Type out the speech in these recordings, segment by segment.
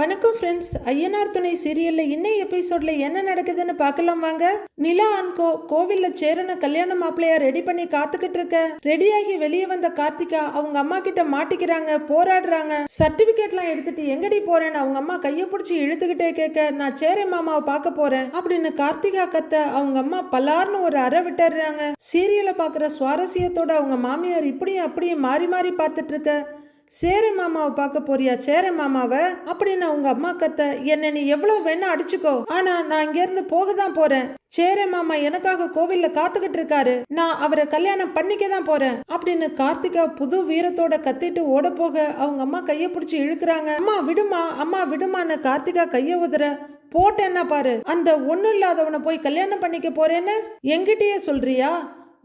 வணக்கம் ஃப்ரெண்ட்ஸ் ஐயனார் துணை சீரியலில் இன்னும் எபிசோடில் என்ன நடக்குதுன்னு பார்க்கலாம் வாங்க. நிலா அன்கோ கோவிலில் சேரன கல்யாண மாப்பிள்ளையா ரெடி பண்ணி காத்துக்கிட்டு இருக்க. ரெடியாகி வெளியே வந்த கார்த்திகா அவங்க அம்மா கிட்ட மாட்டிக்கிறாங்க போராடுறாங்க. சர்டிபிகேட்லாம் எடுத்துட்டு எங்கடி போறேன்னு அவங்க அம்மா கையை பிடிச்சி இழுத்துக்கிட்டே கேட்க நான் சேரன் மாமாவை பார்க்க போறேன் அப்படின்னு கார்த்திகா கத்த அவங்க அம்மா பலார்னு ஒரு அறை விட்டுறாங்க. சீரியலை பார்க்குற சுவாரஸ்யத்தோட அவங்க மாமியார் இப்படியும் அப்படியும் மாறி மாறி பார்த்துட்டு இருக்க. சேரை மாமாவை பார்க்க போறியா சேரை மாமாவை? அப்படின்னு உங்க அம்மா கத்த என்னை நீ எவ்வளவு வேணா அடிச்சுக்கோ. ஆனா நான் இங்கேருந்து போக தான் போறேன். சேரை மாமா எனக்காக கோவில்ல காத்துக்கிட்டு இருக்காரு. நான் அவரை கல்யாணம் பண்ணிக்க தான் போறேன். அப்படின்னு கார்த்திகா புது வீரத்தோட கத்திட்டு ஓட போக அவங்க அம்மா கைய பிடிச்சி இழுக்கிறாங்க. அம்மா விடுமா அம்மா விடுமான்னு கார்த்திகா கைய உதற போட்டேன்னா பாரு அந்த ஒண்ணும் இல்லாதவனை போய் கல்யாணம் பண்ணிக்க போறேன்னு எங்கிட்டயே சொல்றியா?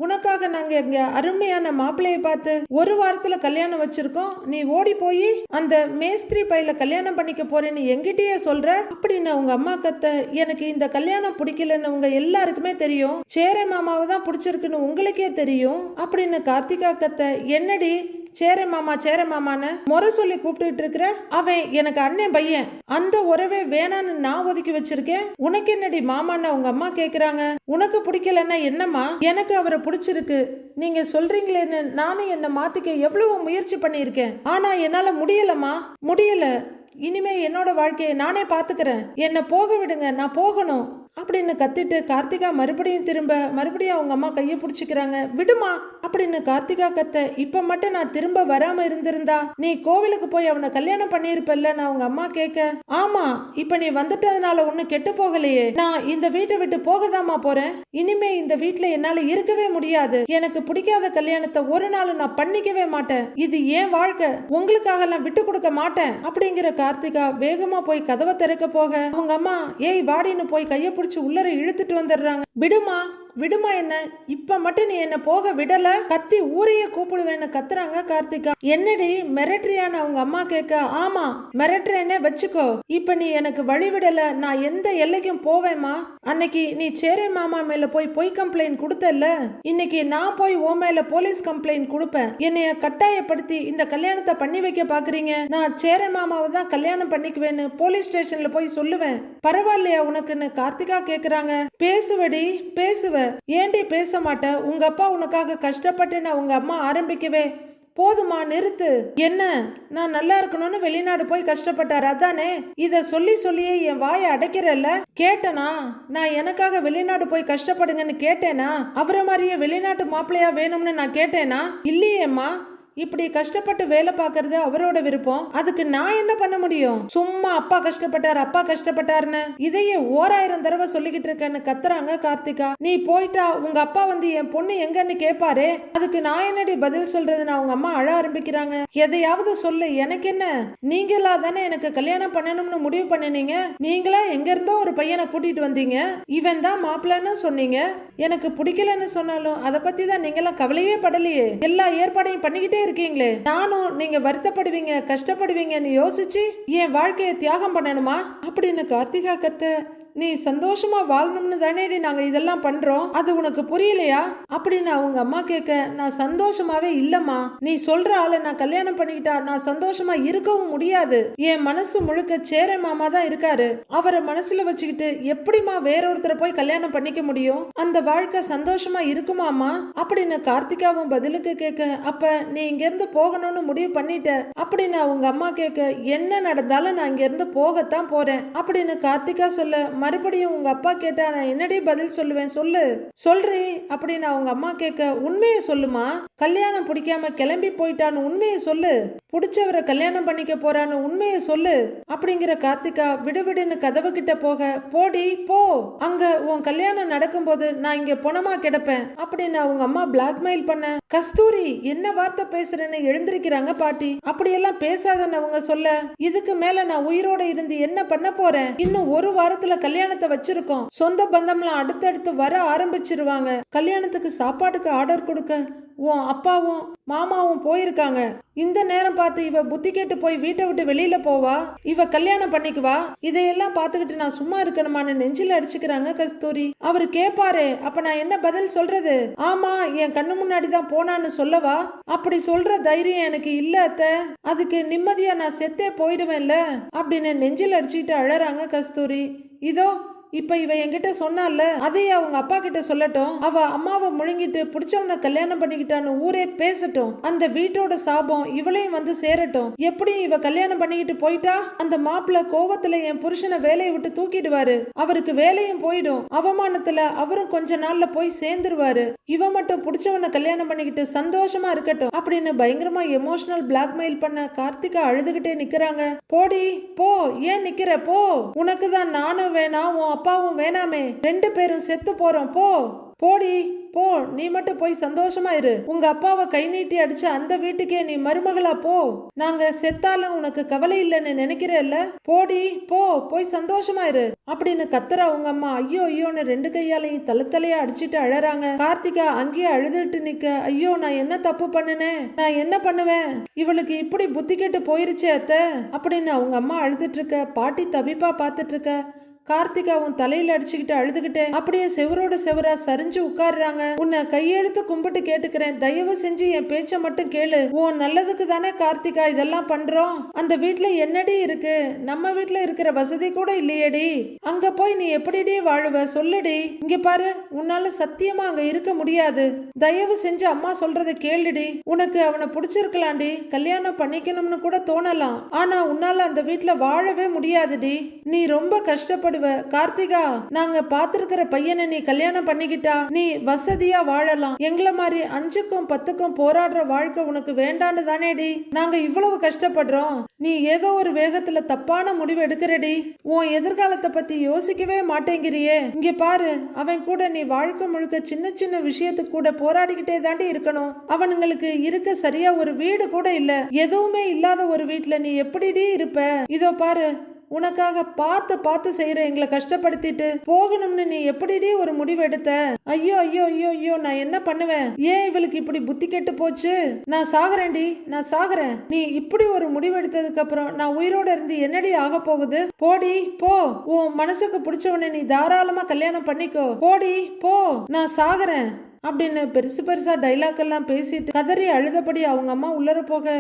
உனக்காக நாங்க இங்க அருமையான மாப்பிள்ளையை பார்த்து ஒரு வாரத்துல கல்யாணம் வச்சிருக்கோம். நீ ஓடி போய் அந்த மேஸ்திரி பையில கல்யாணம் பண்ணிக்க போறேன்னு எங்கிட்டயே சொல்ற. அப்படின்னு உங்க அம்மா கத்த எனக்கு இந்த கல்யாணம் பிடிக்கலன்னு உங்க எல்லாருக்குமே தெரியும். சேர மாமாவை தான் பிடிச்சிருக்குன்னு உங்களுக்கே தெரியும். அப்படின்னு கார்த்திகா கத்த என்னடி சேர மாமா சேர மாமான்னு முறை சொல்லி கூப்பிட்டுட்டு இருக்கிற அவன் எனக்கு அண்ணன் பையன். அந்த உறவே வேணான்னு நான் ஒதுக்கி வச்சிருக்கேன். உனக்கு என்னடி மாமான்னு உங்க அம்மா கேக்குறாங்க? உனக்கு பிடிக்கலன்னா என்னம்மா? எனக்கு அவரை பிடிச்சிருக்கு. நீங்க சொல்றீங்களேன்னு நானும் என்னை மாத்திக்க எவ்வளவு முயற்சி பண்ணியிருக்கேன். ஆனா என்னால முடியலம்மா. முடியல. இனிமே என்னோட வாழ்க்கையை நானே பாத்துக்கிறேன். என்னை போக விடுங்க. நான் போகணும். அப்படின்னு கத்திட்டு கார்த்திகா மறுபடியும் திரும்ப மறுபடியும் அவங்க அம்மா கையை பிடிச்சிக்கிறாங்க. விடுமா அப்படின்னு கார்த்திகா கத்த இப்ப மட்டும் நான் திரும்ப வராம இருந்திருந்தா நீ கோவிலுக்கு போய் அவனை கல்யாணம் பண்ணியிருப்பல்ல நான் அவங்க அம்மா கேட்க ஆமா இப்ப நீ வந்துட்டதுனால ஒன்னும் கெட்டு போகலையே. நான் இந்த வீட்டை விட்டு போகதாமா போறேன். இனிமே இந்த வீட்ல என்னால இருக்கவே முடியாது. எனக்கு பிடிக்காத கல்யாணத்தை ஒரு நாள் நான் பண்ணிக்கவே மாட்டேன். இது ஏன் வாழ்க்கை? உங்களுக்காக எல்லாம் விட்டு கொடுக்க மாட்டேன் அப்படிங்கிற கார்த்திகா வேகமா போய் கதவை திறக்க போக அவங்க அம்மா ஏய் வாடின்னு போய் கையை பிடிச்சி உள்ளர இழுத்துட்டு வந்துடுறாங்க. விடுமா? விடுமா என்ன? இப்ப மட்டும் நீ என்ன போக விடல? கத்தி ஊரையே கூப்பிடுவேன்னு கத்துறாங்க கார்த்திகா. என்னடி மிரட்டுறியான்னு அவங்க அம்மா கேட்க ஆமா மிரட்டுறேன்னே வச்சுக்கோ. இப்ப நீ எனக்கு வழி விடல. நான் எந்த எல்லைக்கும் போவேமா அன்னைக்கு நீ சேரை மாமா மேல போய் பொய் கம்ப்ளைண்ட் கொடுத்தல்ல? இன்னைக்கு நான் போய் ஓ மேல போலீஸ் கம்ப்ளைண்ட் கொடுப்பேன். என்னைய கட்டாயப்படுத்தி இந்த கல்யாணத்தை பண்ணி வைக்க பாக்குறீங்க? நான் சேரை மாமாவை தான் கல்யாணம் பண்ணிக்குவேன்னு போலீஸ் ஸ்டேஷன்ல போய் சொல்லுவேன். பரவாயில்லையா உனக்குன்னு கார்த்திகா கேக்குறாங்க. பேசுவடி பேசுவ. ஏண்டி பேச மாட்ட உங்க அப்பா உனக்காக கஷ்டப்பட்டு நான் உங்க அம்மா ஆரம்பிக்கவே. போதுமா நிறுத்து. என்ன? நான் நல்லா இருக்கணும்னு வெளிநாடு போய் கஷ்டப்பட்டார் அதானே? இத சொல்லி சொல்லியே என் வாயை அடைக்கிறல்ல? கேட்டனா? நான் எனக்காக வெளிநாடு போய் கஷ்டப்படுங்கன்னு கேட்டேனா? அவரை மாதிரியே வெளிநாட்டு மாப்பிள்ளையா வேணும்னு நான் கேட்டேனா? இல்லையேம்மா. இப்படி கஷ்டப்பட்டு வேலை பார்க்கறது அவரோட விருப்பம். அதுக்கு நான் என்ன பண்ண முடியும்? சும்மா அப்பா கஷ்டப்பட்டார் அப்பா கஷ்டப்பட்டாருன்னு இதையே ஓராயிரம் தடவை சொல்லிக்கிட்டு இருக்கேன்னு கத்துறாங்க கார்த்திகா. நீ போயிட்டா உங்க அப்பா வந்து என் பொண்ணு எங்கன்னு கேட்பாரே அதுக்கு நான் என்னடி பதில் சொல்றதுன்னு அவங்க அம்மா அழ ஆரம்பிக்கிறாங்க. எதையாவது சொல்லு எனக்கு என்ன? நீங்களா தானே எனக்கு கல்யாணம் பண்ணணும்னு முடிவு பண்ணினீங்க? நீங்களா எங்க இருந்தோ ஒரு பையனை கூட்டிட்டு வந்தீங்க? இவன் தான் மாப்பிள்ளன்னு சொன்னீங்க? எனக்கு பிடிக்கலன்னு சொன்னாலும் அதை பத்தி தான் நீங்களாம் கவலையே படலையே. எல்லா ஏற்பாடையும் பண்ணிக்கிட்டே இருக்கீங்களே? நானும் நீங்க வருத்தப்படுவீங்க கஷ்டப்படுவீங்கன்னு யோசிச்சு என் வாழ்க்கையை தியாகம் பண்ணணுமா? அப்படின்னு கார்த்திகா கத்த நீ சந்தோஷமா வாழணும்னு தானேடி நாங்க இதெல்லாம் பண்றோம். அது உனக்கு புரியலையா? அப்படின்னு அவங்க அம்மா கேட்க நான் சந்தோஷமாவே இல்லம்மா. நீ சொல்ற ஆளை நான் கல்யாணம் பண்ணிக்கிட்டா நான் சந்தோஷமா இருக்கவும் முடியாது. என் மனசு முழுக்க சேர மாமா தான் இருக்காரு. அவரை மனசுல வச்சுக்கிட்டு எப்படிம்மா வேறொருத்தரை போய் கல்யாணம் பண்ணிக்க முடியும்? அந்த வாழ்க்கை சந்தோஷமா இருக்குமாமா அப்படின்னு கார்த்திகாவும் பதிலுக்கு கேட்க அப்ப நீ இங்க இருந்து போகணும்னு முடிவு பண்ணிட்ட. அப்படின்னு அவங்க அம்மா கேட்க என்ன நடந்தாலும் நான் இங்க இருந்து போகத்தான் போறேன். அப்படின்னு கார்த்திகா சொல்ல மறுபடியும் உங்க அப்பா கேட்டா நான் என்னடி பதில் சொல்லுவேன் சொல்லு. சொல்றேன் அப்படின்னு அவங்க அம்மா கேட்க உண்மையை சொல்லுமா? கல்யாணம் பிடிக்காம கிளம்பி போயிட்டான்னு உண்மையை சொல்லு. பிடிச்சவரை கல்யாணம் பண்ணிக்க போறான்னு உண்மையை சொல்லு. அப்படிங்கிற கார்த்திகா விடுவிடுன்னு கதவு கிட்ட போக போடி போ. அங்க உன் கல்யாணம் நடக்கும்போது நான் இங்க பொணமா கிடப்பேன். அப்படின்னு அவங்க அம்மா பிளாக்மெயில் பண்ண கஸ்தூரி என்ன வார்த்தை பேசுறேன்னு எழுந்திருக்கிறாங்க பாட்டி. அப்படியெல்லாம் பேசாதன்னு அவங்க சொல்ல இதுக்கு மேல நான் உயிரோட இருந்து என்ன பண்ண போறேன்? இன்னும் ஒரு வாரத்துல கல்யாணத்தை வச்சிருக்கோம். சொந்த பந்தம்லாம் அடுத்தடுத்து வர ஆரம்பிச்சிருவாங்க. கல்யாணத்துக்கு சாப்பாட்டுக்கு ஆர்டர் கொடுக்க உன் அப்பாவும் மாமாவும் போயிருக்காங்க. இந்த நேரம் பார்த்து இவ புத்தி கேட்டு போய் வீட்டை விட்டு வெளியில போவா? இவ கல்யாணம் பண்ணிக்குவா? இதையெல்லாம் பார்த்துக்கிட்டு நான் சும்மா இருக்கணுமான்னு நெஞ்சில அடிச்சுக்கிறாங்க கஸ்தூரி. அவரு கேட்பாரு அப்ப நான் என்ன பதில் சொல்றது? ஆமா என் கண்ணு முன்னாடி தான் போனான்னு சொல்லவா? அப்படி சொல்ற தைரியம் எனக்கு இல்ல அத்தை. அதுக்கு நிம்மதியா நான் செத்தே போயிடுவேன்ல அப்படின்னு நெஞ்சில் அடிச்சுக்கிட்டு அழறாங்க கஸ்தூரி. இதோ இப்ப இவ என்கிட்ட சொன்னால அதையே அவங்க அப்பா கிட்ட சொல்லட்டும். அவ அம்மாவை முழுங்கிட்டு பிடிச்சவனை கல்யாணம் பண்ணிக்கிட்டான்னு ஊரே பேசட்டும். அந்த வீட்டோட சாபம் இவளையும் வந்து சேரட்டும். எப்படியும் இவ கல்யாணம் பண்ணிக்கிட்டு போயிட்டா? அந்த மாப்பிள்ள கோவத்துல என் புருஷனை வேலையை விட்டு தூக்கிடுவாரு. அவருக்கு வேலையும் போயிடும். அவமானத்துல அவரும் கொஞ்ச நாள்ல போய் சேர்ந்துருவாரு. இவ மட்டும் பிடிச்சவனை கல்யாணம் பண்ணிக்கிட்டு சந்தோஷமா இருக்கட்டும் அப்படின்னு பயங்கரமா எமோஷனல் பிளாக்மெயில் பண்ண கார்த்திகா அழுதுகிட்டே நிக்கிறாங்க. போடி போ. ஏன் நிக்கிற? போ. உனக்கு தான் நானும் வேணாம் உன் அப்பாவும் வேணாமே. ரெண்டு பேரும் செத்து போறோம். போ. போடி. போ. நீ மட்டும் போய் சந்தோஷமா இரு. உங்க அப்பாவை கை நீட்டி அடிச்ச அந்த வீட்டுக்கே நீ மருமகளா போ. நாங்க செத்தாலும் உனக்கு கவலை இல்லைன்னு நினைக்கிறேல்ல? போடி. போ. போய் சந்தோஷமா இரு. அப்படின்னு கத்துறா உங்க அம்மா. ஐயோ ஐயோன்னு ரெண்டு கையாலையும் தலை தலையா அடிச்சிட்டு அழறாங்க. கார்த்திகா அங்கேயே அழுதுட்டு நிக்க. ஐயோ நான் என்ன தப்பு பண்ணுனேன் நான் என்ன பண்ணுவேன்? இவளுக்கு இப்படி புத்தி கெட்டு போயிருச்சே அத்தை. அப்படின்னு அவங்க அம்மா அழுதுட்டு இருக்க. பாட்டி தவிப்பா பார்த்துட்டு இருக்க. கார்த்திகாவும் தலையில அடிச்சுக்கிட்டு அழுதுகிட்டு அப்படியே செவரோட செவரா சரிஞ்சு உட்காருறாங்க. உன்னை கையெழுத்து கும்பிட்டு கேட்டுக்கிறேன். தயவு செஞ்சு என் பேச்ச மட்டும் கேளு. உன் நல்லதுக்கு தானே கார்த்திகா இதெல்லாம் பண்றோம். அந்த வீட்ல என்னடி இருக்கு? நம்ம வீட்ல இருக்கிற வசதி கூட இல்லையேடி. அங்க போய் நீ எப்படிடி வாழுவ? சொல்லுடி. இங்க பாரு உன்னால சத்தியமா அங்க இருக்க முடியாது. தயவு செஞ்சு அம்மா சொல்றத கேளுடி. உனக்கு அவனை பிடிச்சிருக்கலாம்டி. கல்யாணம் பண்ணிக்கணும்னு கூட தோணலாம். ஆனா உன்னால அந்த வீட்ல வாழவே முடியாதுடி. நீ ரொம்ப கஷ்டப்பட்டு கஷ்டப்படுவ கார்த்திகா நாங்க பாத்திருக்கிற பையனை நீ கல்யாணம் பண்ணிக்கிட்டா நீ வசதியா வாழலாம். எங்களை மாதிரி அஞ்சுக்கும் பத்துக்கும் போராடுற வாழ்க்கை உனக்கு வேண்டான்னு தானேடி. நாங்க இவ்வளவு கஷ்டப்படுறோம். நீ ஏதோ ஒரு வேகத்துல தப்பான முடிவு எடுக்கிறடி. உன் எதிர்காலத்தை பத்தி யோசிக்கவே மாட்டேங்கிறியே. இங்க பாரு அவன் கூட நீ வாழ்க்கை முழுக்க சின்ன சின்ன விஷயத்துக்கு கூட போராடிக்கிட்டே தாண்டி இருக்கணும். அவனுங்களுக்கு இருக்க சரியா ஒரு வீடு கூட இல்ல. எதுவுமே இல்லாத ஒரு வீட்ல நீ எப்படிடி இருப்ப? இதோ பாரு உனக்காக பார்த்து பார்த்து செய்யற எங்களை கஷ்டப்படுத்திட்டு போகணும்னு நீ எப்படிடி ஒரு முடிவு எடுத்த? ஐயோ ஐயோ ஐயோ ஐயோ நான் என்ன பண்ணுவேன்? ஏன் இவளுக்கு இப்படி புத்தி கெட்டு போச்சு? நான் சாகுறேன்டி நான் சாகுறேன். நீ இப்படி ஒரு முடிவு எடுத்ததுக்கு அப்புறம் நான் உயிரோட இருந்து என்னடி ஆக போகுது? போடி போ. உன் மனசுக்கு பிடிச்சவனை நீ தாராளமா கல்யாணம் பண்ணிக்கோ. போடி போ. நான் சாகுறேன். அப்படின்னு பெருசு பெருசா டைலாக் எல்லாம் பேசிட்டு கதறி அழுதபடி அவங்க அம்மா உள்ளர போக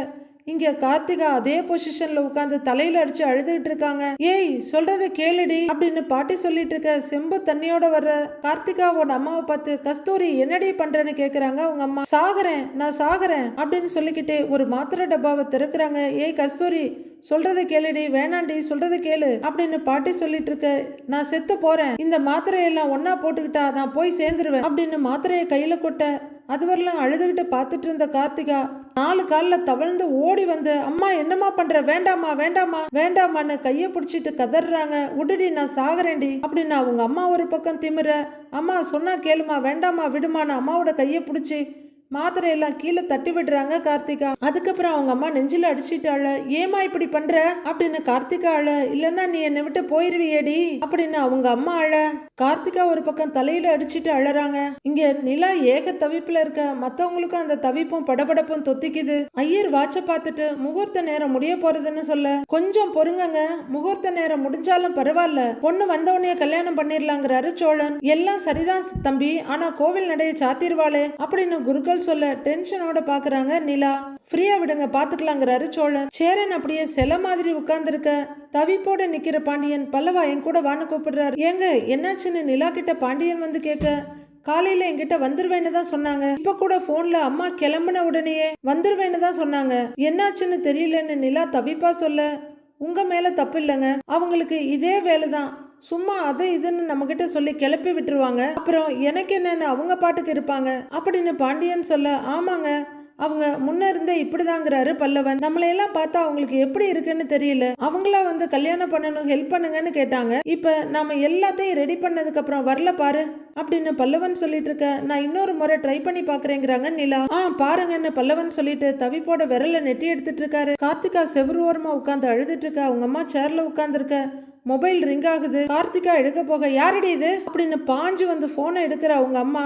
இங்க கார்த்திகா அதே பொசிஷன்ல உட்காந்து தலையில அடிச்சு அழுதுகிட்டு இருக்காங்க. ஏய் சொல்றத கேளுடி அப்படின்னு பாட்டி சொல்லிட்டு இருக்க செம்பு தண்ணியோட வர்ற கார்த்திகாவோட அம்மாவை பார்த்து கஸ்தூரி என்னடி பண்றேன்னு கேக்குறாங்க அவங்க அம்மா. சாகுறேன் நான் சாகுறேன் அப்படின்னு சொல்லிக்கிட்டே ஒரு மாத்திரை டப்பாவை திறக்கிறாங்க. ஏய் கஸ்தூரி சொல்றத கேளுடி வேணாண்டி சொல்றத கேளு அப்படின்னு பாட்டி சொல்லிட்டு இருக்க நான் செத்து போறேன். இந்த மாத்திரையெல்லாம் ஒன்னா போட்டுக்கிட்டா நான் போய் சேர்ந்துருவேன் அப்படின்னு மாத்திரையை கையில கொட்ட அதுவரெல்லாம் அழுதுகிட்டு பார்த்துட்டு இருந்த கார்த்திகா நாலு காலில் தவழ்ந்து ஓடி வந்து அம்மா என்னம்மா பண்ற? வேண்டாமா வேண்டாமா வேண்டாமான்னு கையை பிடிச்சிட்டு கதறாங்க. உடடி நான் சாகுறேன்டி அப்படின்னு அவங்க அம்மா ஒரு பக்கம் திமிர அம்மா சொன்னா கேளுமா வேண்டாமா விடுமான்னு அம்மாவோட கையை பிடிச்சி மாத்திரையெல்லாம் கீழே தட்டி விடுறாங்க கார்த்திகா. அதுக்கப்புறம் அவங்க அம்மா நெஞ்சில் அடிச்சிட்டாள. ஏமா இப்படி பண்ற? அப்படின்னு கார்த்திகா அழ இல்லன்னா நீ என்னை விட்டு போயிருவியேடி அப்படின்னு அவங்க அம்மா அழ கார்த்திகா ஒரு பக்கம் தலையில அடிச்சிட்டு அழறாங்க. இங்க நிலா ஏக தவிப்புல இருக்க மத்தவங்களுக்கும் அந்த தவிப்பும் படபடப்பும் தொத்திக்குது. ஐயர் வாட்ச பார்த்துட்டு முகூர்த்த நேரம் முடிய போறதுன்னு சொல்ல கொஞ்சம் பொறுங்கங்க. முகூர்த்த நேரம் முடிஞ்சாலும் பரவாயில்ல. பொண்ணு வந்தவனையே கல்யாணம் பண்ணிடலாங்கிறாரு சோழன். எல்லாம் சரிதான் தம்பி. ஆனா கோவில் நடைய சாத்திருவாளே அப்படின்னு குருக்கள் சொல்ல டென்ஷனோட பாக்குறாங்க நிலா. ஃப்ரீயா விடுங்க பாத்துக்கலாங்கிறாரு சோழன். சேரன் அப்படியே செல மாதிரி உட்கார்ந்துருக்க தவிப்போட நிக்கிற பாண்டியன் பல்லவா என் கூட வான்னு கூப்பிடுறாரு. ஏங்க என்னாச்சுன்னு நிலா கிட்ட பாண்டியன் வந்து கேட்க காலையில என்கிட்ட வந்துருவேன்னு தான் சொன்னாங்க. இப்ப கூட போன்ல அம்மா கிளம்புன உடனேயே வந்துருவேன்னு தான் சொன்னாங்க. என்னாச்சுன்னு தெரியலன்னு நிலா தவிப்பா சொல்ல உங்க மேல தப்பு இல்லைங்க. அவங்களுக்கு இதே வேலை தான் சும்மா அது இதுன்னு நம்மகிட்ட சொல்லி கிளப்பி விட்டுருவாங்க. அப்புறம் எனக்கு என்னன்னு அவங்க பாட்டுக்கு இருப்பாங்க. அப்படின்னு பாண்டியன் சொல்ல ஆமாங்க அவங்க முன்ன இருந்தே இப்படிதாங்கிறாரு பல்லவன். நம்மளையெல்லாம் பார்த்தா அவங்களுக்கு எப்படி இருக்குன்னு தெரியல. அவங்களா வந்து கல்யாணம் பண்ணணும் ஹெல்ப் பண்ணுங்கன்னு கேட்டாங்க. இப்ப நாம எல்லாத்தையும் ரெடி பண்ணதுக்கு அப்புறம் வரல பாரு அப்படின்னு பல்லவன் சொல்லிட்டு இருக்க நான் இன்னொரு முறை ட்ரை பண்ணி பாக்குறேங்கிறாங்க நிலா. ஆ பாருங்கன்னு பல்லவன் சொல்லிட்டு தவிப்போட விரல நெட்டி எடுத்துட்டு இருக்காரு. கார்த்திகா செவ்வறு ஓரமா உட்காந்து அழுதுட்டு இருக்கா. அவங்க அம்மா சேர்ல உட்காந்துருக்க மொபைல் ரிங் ஆகுது. கார்த்திகா எடுக்க போக யாரடி இது? அப்படின்னு பாஞ்சு வந்து போனை எடுக்கிற அவங்க அம்மா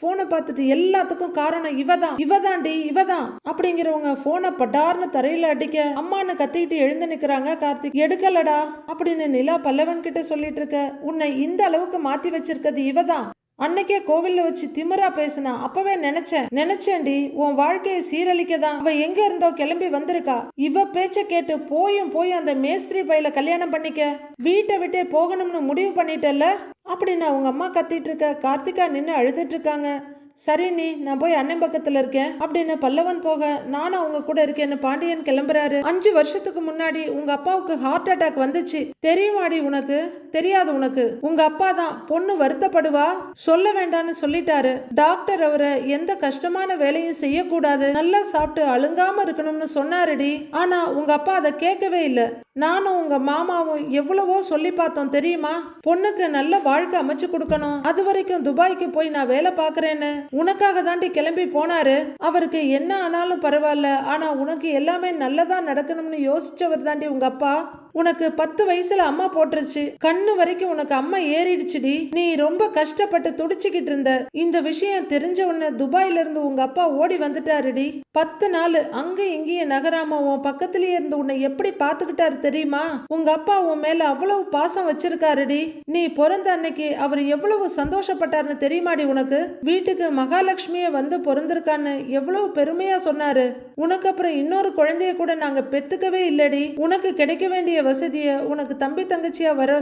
போனை பார்த்துட்டு எல்லாத்துக்கும் காரணம் இவதான் இவதாண்டி இவதான் அப்படிங்கிறவங்க போனை படார்னு தரையில அடிக்க அம்மான்னு கத்திக்கிட்டு எழுந்து நிக்கிறாங்க கார்த்திக் எடுக்கலடா அப்படின்னு நிலா பல்லவன் கிட்ட சொல்லிட்டு இருக்க உன்னை இந்த அளவுக்கு மாத்தி வச்சிருக்கிறது இவதான் அன்னைக்கே கோவில்ல வச்சு திமிரா பேசினா அப்பவே நினைச்சேன் நினைச்சேன்டி உன் வாழ்க்கையை சீரழிக்க தான் அவ எங்க இருந்தோ கிளம்பி வந்திருக்கா? இவ பேச்ச கேட்டு போயும் போய் அந்த மேஸ்திரி பையில கல்யாணம் பண்ணிக்க. வீட்டை விட்டே போகணும்னு முடிவு பண்ணிட்டல்ல? அப்படின்னு அவங்க அம்மா கத்திட்டு இருக்க கார்த்திகா நின்று அழுதுட்டு இருக்காங்க. சரி நீ நான் போய் அண்ணன் பக்கத்துல இருக்கேன். அப்படின்னு பல்லவன் போக நானும் அவங்க கூட இருக்கேன்னு பாண்டியன் கிளம்புறாரு. அஞ்சு வருஷத்துக்கு முன்னாடி உங்க அப்பாவுக்கு ஹார்ட் அட்டாக் வந்துச்சு. தெரியுமாடி உனக்கு? தெரியாது உனக்கு. உங்க அப்பா தான் பொண்ணு வருத்தப்படுவா? சொல்ல வேண்டாம்னு சொல்லிட்டாரு. டாக்டர் அவரை எந்த கஷ்டமான வேலையும் செய்யக்கூடாது. நல்லா சாப்பிட்டு அழுங்காம இருக்கணும்னு சொன்னாருடி. ஆனா உங்க அப்பா அதை கேட்கவே இல்லை. நானும் உங்க மாமாவும் எவ்வளவோ சொல்லி பார்த்தோம் தெரியுமா? பொண்ணுக்கு நல்ல வாழ்க்கை அமைச்சு கொடுக்கணும். அது வரைக்கும் துபாய்க்கு போய் நான் வேலை பார்க்கறேன்னு. உனக்காக தாண்டி கிளம்பி போனாரு. அவருக்கு என்ன ஆனாலும் பரவாயில்ல. ஆனா உனக்கு எல்லாமே நல்லதா நடக்கணும்னு யோசிச்சவர் தாண்டி உங்க அப்பா. உனக்கு பத்து வயசுல அம்மா போட்டுருச்சு. கண்ணு வரைக்கும் உனக்கு அம்மா ஏறிடுச்சுடி. நீ ரொம்ப கஷ்டப்பட்டு துடிச்சுக்கிட்டு இருந்த. இந்த விஷயம் தெரிஞ்ச உடனே துபாயில இருந்து உங்க அப்பா ஓடி வந்துட்டாருடி. பத்து நாள் அங்க இங்கேயும் நகராம உன் பக்கத்திலேயே இருந்து உன்னை எப்படி பாத்துக்கிட்டாரு தெரியுமா? உங்க அப்பா உன் மேல அவ்வளவு பாசம் வச்சிருக்காருடி. நீ பிறந்த அன்னைக்கு அவர் எவ்வளவு சந்தோஷப்பட்டாருன்னு தெரியுமாடி உனக்கு? வீட்டுக்கு மகாலட்சுமிய வந்து பிறந்திருக்கான்னு எவ்வளவு பெருமையா சொன்னாரு. உனக்கு அப்புறம் இன்னொரு குழந்தைய கூட நாங்க பெத்துக்கவே இல்லடி. உனக்கு கிடைக்க வேண்டிய வசதியை உனக்கு தம்பி தங்கச்சியா வர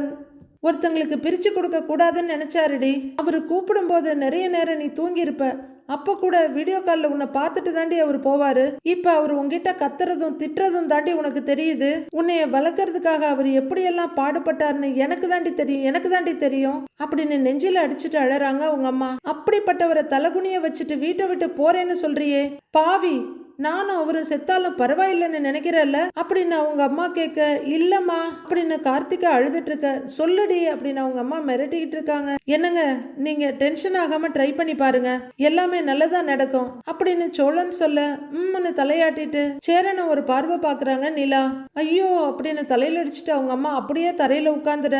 ஒருத்தங்களுக்கு பிரிச்சு கொடுக்க கூடாதுன்னு நினைச்சாருடி. அவர் கூப்பிடும்போது நிறைய நேரம் நீ தூங்கியிருப்ப. அப்போ அப்ப கூட வீடியோ காலில் உன்னை பார்த்துட்டு தாண்டி அவர் போவாரு. இப்ப அவர் உன்கிட்ட கத்துறதும் திட்டுறதும் தாண்டி உனக்கு தெரியுது. உன்னைய வளர்க்கறதுக்காக அவர் எப்படியெல்லாம் பாடுபட்டாருன்னு எனக்கு தாண்டி தெரியும் எனக்கு தாண்டி தெரியும். அப்படின்னு நெஞ்சில அடிச்சுட்டு அழறாங்க உங்க அம்மா. அப்படிப்பட்டவரை தலகுனிய வச்சுட்டு வீட்டை விட்டு போறேன்னு சொல்றியே. பாவி நானும் அவரு செத்தாலும் பரவாயில்லைன்னு நினைக்கிறல்ல? அப்படின்னு அவங்க அம்மா கேட்க இல்லம்மா அப்படின்னு கார்த்திகா அழுதுட்டு இருக்க சொல்லுடி அப்படின்னு அவங்க அம்மா மிரட்டிக்கிட்டு இருக்காங்க. என்னங்க நீங்க டென்ஷன் ஆகாம ட்ரை பண்ணி பாருங்க. எல்லாமே நல்லதா நடக்கும் அப்படின்னு சோழன் சொல்ல உம்னு தலையாட்டிட்டு சேரனை ஒரு பார்வை பாக்குறாங்க நிலா. ஐயோ அப்படின்னு தலையில அடிச்சுட்டு அவங்க அம்மா அப்படியே தரையில உட்காந்துட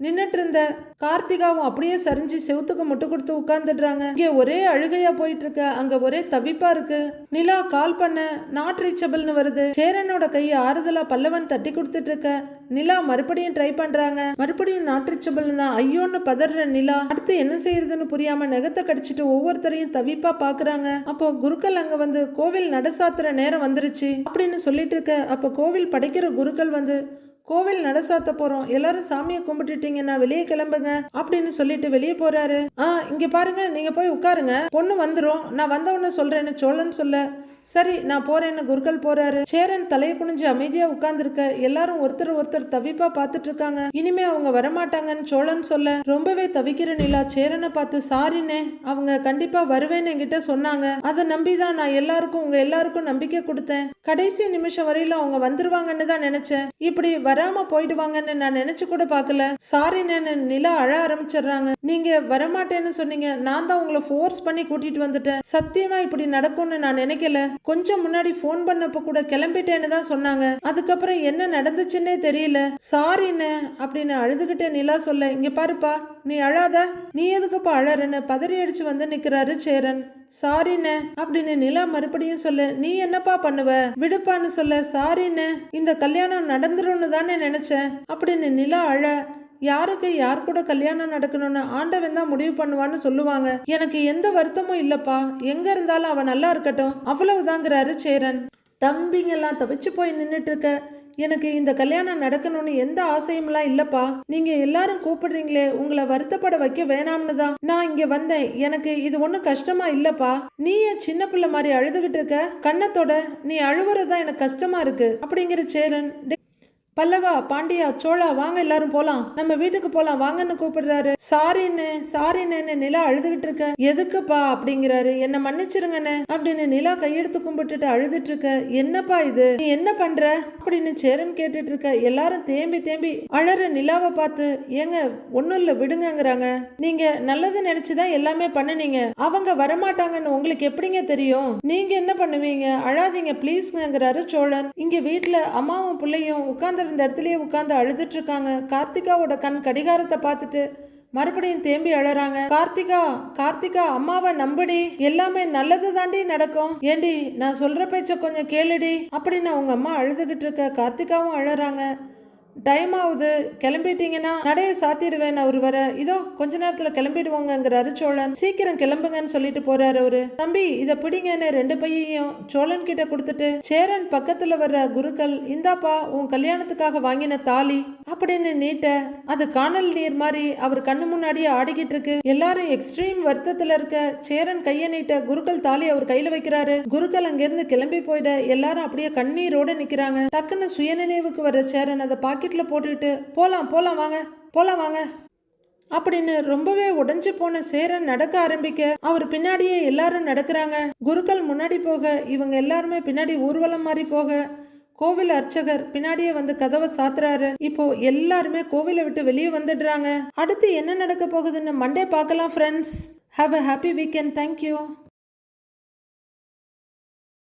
நின்றுட்டு இருந்த கார்த்திகாவும் அப்படியே சரிஞ்சு செவுத்துக்கு முட்டு கொடுத்து உட்காந்துடுறாங்க இங்கே ஒரே அழுகையா போயிட்டு இருக்க அங்க ஒரே தவிப்பா இருக்கு. நிலா கால் பண்ண நாட் ரீச்சபிள்னு வருது. சேரனோட கையை ஆறுதலா பல்லவன் தட்டி கொடுத்துட்டு இருக்க நிலா மறுபடியும் ட்ரை பண்றாங்க. மறுபடியும் நாட் ரீச்சபிள் தான். ஐயோன்னு பதற நிலா அடுத்து என்ன செய்யறதுன்னு புரியாம நெகத்தை கடிச்சிட்டு ஒவ்வொருத்தரையும் தவிப்பா பாக்குறாங்க. அப்போ குருக்கள் அங்க வந்து கோவில் நடசாத்துற நேரம் வந்துருச்சு அப்படின்னு சொல்லிட்டு இருக்க அப்போ கோவில் படைக்கிற குருக்கள் வந்து கோவில் நட சாத்த போறோம். எல்லாரும் சாமியை கும்பிட்டுட்டீங்கன்னா வெளியே கிளம்புங்க அப்படின்னு சொல்லிட்டு வெளியே போறாரு. ஆ இங்க பாருங்க நீங்க போய் உட்காருங்க. பொண்ணு வந்துரும். நான் வந்த உடனே சொல்றேன்னு சோழன் சொல்ல சரி நான் போறேன்னு குருக்கள் போறாரு. சேரன் தலையை குனிஞ்சு அமைதியா உட்கார்ந்துருக்க எல்லாரும் ஒருத்தர் ஒருத்தர் தவிப்பா பாத்துட்டு இருக்காங்க. இனிமே அவங்க வரமாட்டாங்கன்னு சோழன் சொல்ல ரொம்பவே தவிக்கிற நிலா சேரனை பார்த்து சாரினே அவங்க கண்டிப்பா வருவேன்னு என்கிட்ட சொன்னாங்க. அதை நம்பிதான் நான் எல்லாருக்கும் உங்க எல்லாருக்கும் நம்பிக்கை கொடுத்தேன். கடைசி நிமிஷம் வரையிலும் அவங்க வந்துருவாங்கன்னு தான் நினைச்சேன். இப்படி வராம போயிடுவாங்கன்னு நான் நினைச்சு கூட பார்க்கல. சாரினேன்னு நிலா அழ ஆரம்பிச்சிடுறாங்க. நீங்க வரமாட்டேன்னு சொன்னீங்க. நான் தான் உங்களை ஃபோர்ஸ் பண்ணி கூட்டிட்டு வந்துட்டேன். சத்தியமா இப்படி நடக்கும்னு நான் நினைக்கல. கொஞ்சம் முன்னாடி ஃபோன் பண்ணப்ப கூட கிளம்பிட்டேன்னு தான் சொன்னாங்க. அதுக்கப்புறம் என்ன நடந்துச்சுன்னே தெரியல. சாரின்னு அப்படின்னு அழுதுகிட்டே நிலா சொல்ல இங்க பாருப்பா நீ அழாத. நீ எதுக்குப்பா அழறன்னு பதறி அடிச்சு வந்து நிக்கிறாரு சேரன். சாரிண்ணே அப்படின்னு நிலா மறுபடியும் சொல்ல நீ என்னப்பா பண்ணுவ? விடுப்பான்னு சொல்ல சாரிண்ணே இந்த கல்யாணம் நடந்துரும்னு தானே நினைச்சேன் அப்படின்னு நிலா அழ யாருக்கு யார் கூட கல்யாணம் நடக்கணும்னு ஆண்டவன் தான் முடிவு பண்ணுவான்னு சொல்லுவாங்க. எனக்கு எந்த வருத்தமும் இல்லப்பா. எங்க இருந்தாலும் அவன் நல்லா இருக்கட்டும். அவ்வளவுதாங்கிறாரு சேரன். தம்பிங்கெல்லாம் தவிச்சு போய் நின்றுட்டு இருக்க எனக்கு இந்த கல்யாணம் நடக்கணும்னு எந்த ஆசையும்லாம் இல்லப்பா. நீங்க எல்லாரும் கூப்பிடுறீங்களே உங்களை வருத்தப்பட வைக்க வேணாம்னு தான். நான் இங்க வந்தேன். எனக்கு இது ஒன்றும் கஷ்டமா இல்லப்பா. நீ ஏன் சின்ன பிள்ளை மாதிரி அழுதுகிட்டு இருக்க. கண்ணத்தோட நீ அழுவுறதா எனக்கு கஷ்டமா இருக்கு. அப்படிங்கிற சேரன் பல்லவா பாண்டியா சோழா வாங்க எல்லாரும் போலாம். நம்ம வீட்டுக்கு போலாம் வாங்கன்னு கூப்பிடுறாரு. சாரின்னு சாரின்னு நிலா அழுதுகிட்டு இருக்க? எதுக்குப்பா அப்படிங்கிறாரு. என்ன மன்னிச்சிருங்கண்ணே அப்படின்னு நிலா கையெடுத்து கும்பிட்டுட்டு அழுதுட்டு இருக்க. என்னப்பா இது? நீ என்ன பண்ற? அப்படின்னு சேரன் கேட்டுட்டு இருக்க. எல்லாரும் தேம்பி தேம்பி அழற நிலாவை பார்த்து ஏங்க ஒன்னும் இல்ல விடுங்கங்கிறாங்க. நீங்க நல்லது நினைச்சுதான் எல்லாமே பண்ணுனீங்க. அவங்க வரமாட்டாங்கன்னு உங்களுக்கு எப்படிங்க தெரியும்? நீங்க என்ன பண்ணுவீங்க? அழாதீங்க ப்ளீஸ்ங்கிறாரு சோழன். இங்க வீட்டுல அம்மாவும் பிள்ளையும் உட்கார்ந்து இந்த இடத்துலயே உட்காந்து அழுதுட்டு இருக்காங்க. கார்த்திகாவோட கண் கடிகாரத்தை பார்த்துட்டு மறுபடியும் தேம்பி அழறாங்க. கார்த்திகா கார்த்திகா அம்மாவை நம்புடி. எல்லாமே நல்லது தாண்டி நடக்கும். ஏண்டி நான் சொல்ற பேச்ச கொஞ்சம் கேளுடி. அப்படின்னு அவங்க அம்மா அழுதுகிட்டு இருக்க கார்த்திகாவும் அழறாங்க. டைம் ஆகுது கிளம்பிட்டீங்கன்னா நடைய சாத்திடுவேன் அவர் வர. இதோ கொஞ்ச நேரத்துல கிளம்பிடுவாங்கங்கிறாரு சோழன் சீக்கிரம் கிளம்புங்கன்னு சொல்லிட்டு போறாரு அவரு. தம்பி இத பிடிங்கன்னு ரெண்டு பையையும் சோழன் கிட்ட கொடுத்துட்டு சேரன் பக்கத்துல வர்ற குருக்கள் இந்தாப்பா உன் கல்யாணத்துக்காக வாங்கின தாலி அப்படின்னு நீட்ட அது காணல் நீர் மாதிரி அவர் கண்ணு முன்னாடியே ஆடிக்கிட்டு இருக்கு. எல்லாரும் எக்ஸ்ட்ரீம் வருத்தத்துல இருக்க சேரன் கைய நீட்ட குருக்கள் தாலி அவர் கையில வைக்கிறாரு. குருக்கள் அங்கிருந்து கிளம்பி போயிட எல்லாரும் அப்படியே கண்ணீரோட நிக்கிறாங்க. டக்குன்னு சுயநினைவுக்கு வர்ற சேரன் அதை பாக்கெட்டில் போட்டுக்கிட்டு போகலாம் போகலாம் வாங்க போகலாம் வாங்க. அப்படின்னு ரொம்பவே உடைஞ்சு போன சேரன் நடக்க ஆரம்பிக்க அவர் பின்னாடியே எல்லாரும் நடக்கிறாங்க. குருக்கள் முன்னாடி போக இவங்க எல்லாருமே பின்னாடி ஊர்வலம் மாதிரி போக கோவில் அர்ச்சகர் பின்னாடியே வந்து கதவை சாத்துறாரு. இப்போ எல்லாருமே கோவிலை விட்டு வெளியே வந்துடுறாங்க. அடுத்து என்ன நடக்க போகுதுன்னு மண்டே பார்க்கலாம் friends have a happy weekend thank you